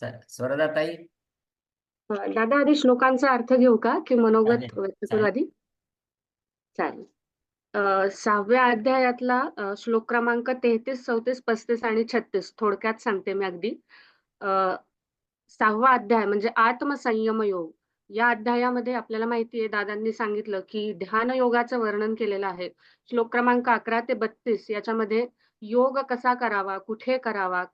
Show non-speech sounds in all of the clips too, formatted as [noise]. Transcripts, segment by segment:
स्वरदाताई? दादा आधी श्लोकांचा अर्थ घेऊ का? की मनोगत व्यक्त. आधी? चालेल. सहाव्या अध्यायातला श्लोक क्रमांक तेहतीस चौतीस पस्तीस आणि छत्तीस. थोडक्यात सांगते मी अगदी. अं, सहावा अध्याय म्हणजे आत्मसंयम योग. या अध्यायामध्ये आपल्याला माहिती आहे दादांनी सांगितलं की ध्यान योगाचं वर्णन केलेलं आहे. श्लोक क्रमांक अकरा ते बत्तीस याच्यामध्ये योग कसा करावा कुठे करावा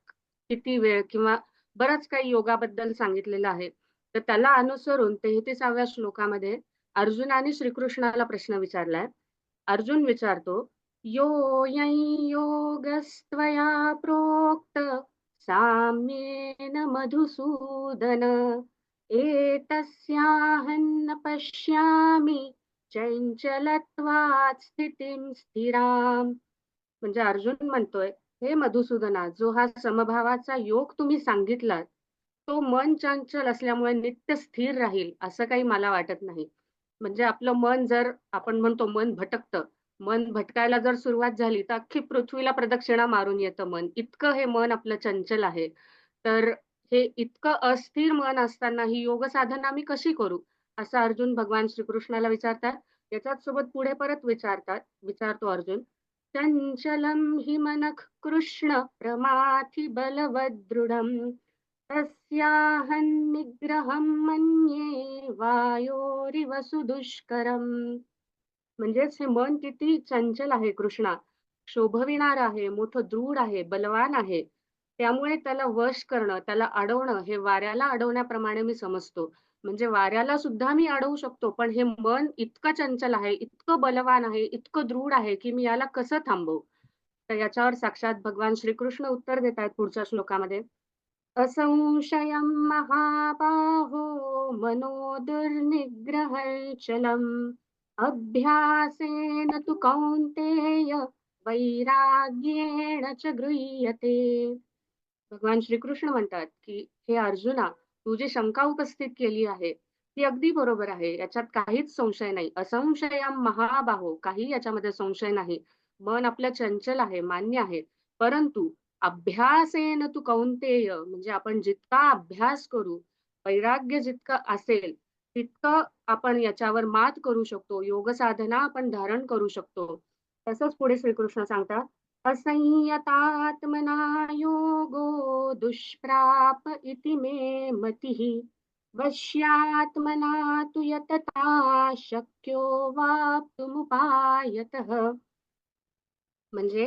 किती वेळ किंवा बरंच काही योगाबद्दल सांगितलेलं आहे. तर त्याला अनुसरून तेहतीसाव्या श्लोकामध्ये अर्जुनाने श्रीकृष्णाला प्रश्न विचारलाय. अर्जुन विचारतो यो योगस्त्वया प्रोक्त साम्येन मधुसूदन एतस्याहन्न न पश्यामि चञ्चलत्वात् स्थितिं स्थिराम. म्हणजे अर्जुन म्हणतोय हे मधुसूदना जो हा समभावाचा योग तुम्ही सांगितलात तो मन चंचल असल्यामुळे नित्य स्थिर राहील असं काही मला वाटत नाही. म्हणजे आपलं मन जर आपण म्हणतो मन भटकतं मन भटकायला जर सुरुवात झाली तर अख्खी पृथ्वीला प्रदक्षिणा मारून येतं मन. इतकं हे मन आपलं चंचल आहे. तर हे इतकं अस्थिर मन असताना ही योग साधना मी कशी करू? असं अर्जुन भगवान श्रीकृष्णाला विचारतात. याच्याच सोबत पुढे परत विचारतात. विचारतो अर्जुन. चंचलं हि मनः कृष्ण प्रमाथि बलवदृढम्। तस्याहं निग्रहं मन्ये वायोरिव सुदुष्करम्। म्हणजेच हे मन किती चंचल आहे कृष्णा। शोभविणार आहे मोठं दृढ आहे बलवान आहे. त्यामुळे त्याला वश करणं त्याला अडवणं हे वाऱ्याला अडवण्याप्रमाणे मी समजतो. म्हणजे वाऱ्याला सुद्धा मी अडवू शकतो पण हे मन इतकं चंचल आहे इतकं बलवान आहे इतकं दृढ आहे की मी याला कसं थांबवू? तर याच्यावर साक्षात भगवान श्रीकृष्ण उत्तर देत आहेत पुढच्या श्लोकामध्ये. असंशयं महाबाहो मनो दुर्निग्रहचलम् अभ्यासेन तु कौन्तेय वैराग्येण च गृह्यते। भगवान श्रीकृष्ण म्हणतात की हे अर्जुना तू जी शंका उपस्थित केली आहे ती अगदी बरोबर आहे. याच्यात काहीच संशय नाही. असंशया महाबाहो काही याच्यामध्ये संशय नाही. मन आपलं चंचल आहे मान्य आहे. परंतु अभ्यासेन तू कौंतेय म्हणजे आपण जितका अभ्यास करू वैराग्य जितकं असेल तितकं आपण याच्यावर मात करू शकतो. योग साधना आपण धारण करू शकतो. तसंच पुढे श्रीकृष्ण सांगतात असंयतात्मना योगो दुष्प्राप इति मे मतिः। वश्यात्मना तु यतता शक्यो वाप्तुमुपायतः। म्हणजे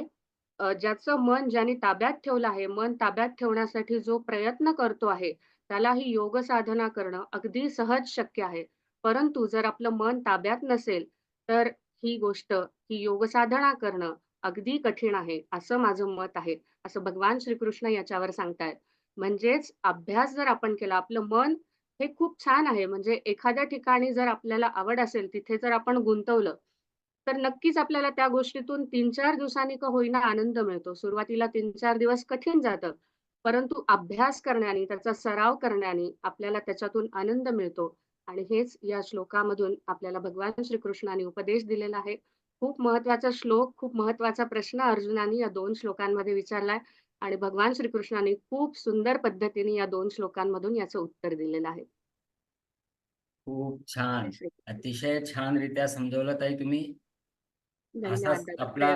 ज्याचं मन ज्याने ताब्यात ठेवलं आहे मन ताब्यात ठेवण्यासाठी जो प्रयत्न करतो आहे त्याला ही योग साधना करणं अगदी सहज शक्य आहे. परंतु जर आपलं मन ताब्यात नसेल तर ही गोष्ट ही योग साधना करणं अगदी कठीण आहे असं माझं मत आहे. असं भगवान श्रीकृष्ण याच्यावर सांगतायत. म्हणजेच अभ्यास जर आपण केला आपलं मन हे खूप छान आहे. म्हणजे एखाद्या ठिकाणी जर आपल्याला आवड असेल तिथे जर आपण गुंतवलं तर नक्कीच आपल्याला त्या गोष्टीतून तीन चार दिवसांनी का होईना आनंद मिळतो. सुरुवातीला तीन चार दिवस कठीण जातं. परंतु अभ्यास करण्याने त्याचा सराव करण्याने आपल्याला त्याच्यातून आनंद मिळतो. आणि हेच या श्लोकामधून आपल्याला भगवान श्रीकृष्णाने उपदेश दिलेला आहे. खूप महत्त्वाचा श्लोक खूप महत्त्वाचा प्रश्न अर्जुनाने या दोन श्लोकांमध्ये विचारलाय आणि भगवान श्रीकृष्णाने खूप सुंदर पद्धतीने या दोन श्लोकांमधून याचं उत्तर दिलेलं आहे. खूप छान. अतिशय छान रित्या समजवलं ताई तुम्ही. आपला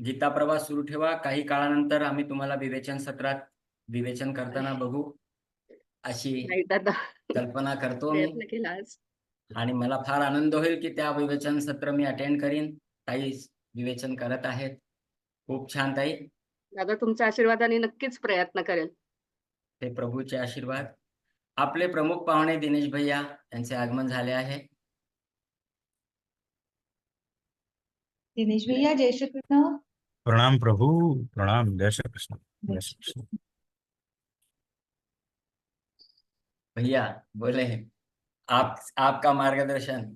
गीता प्रवास सुरू ठेवा. काही काळानंतर आम्ही तुम्हाला विवेचन सत्रात विवेचन करताना [laughs] बघू अशी कल्पना करतो आणि मला फार आनंद होईल की त्या विवेचन सत्र मी अटेंड करीन. ताई विवेचन करत आहेत. खूप छान ताई. दादा तुमच्या आशीर्वादाने नक्कीच प्रयत्न करेल. ते प्रभूचे आशीर्वाद. आपले प्रमुख पाहुणे दिनेश भैया यांचे आगमन झाले आहे. दिनेश भैया जय श्री कृष्ण प्रणाम प्रभु प्रणाम जय श्री कृष्ण जय श्री कृष्ण भैया बोले. आप आपका मार्गदर्शन.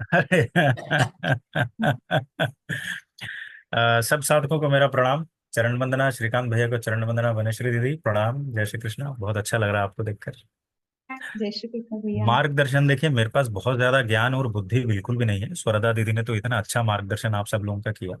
[laughs] सब साधकों को मेरा प्रणाम। चरण वंदना श्रीकांत भैया को चरण वंदना वनश्री दीदी प्रणाम। जय श्री कृष्ण। बहुत अच्छा लग रहा है आपको देखकर। जय श्री कृष्ण मार्गदर्शन देखिए मेरे पास बहुत ज़्यादा ज्ञान और बुद्धि बिल्कुल भी नहीं है। स्वरदा दीदी ने तो इतना अच्छा मार्गदर्शन आप सब लोगों का किया।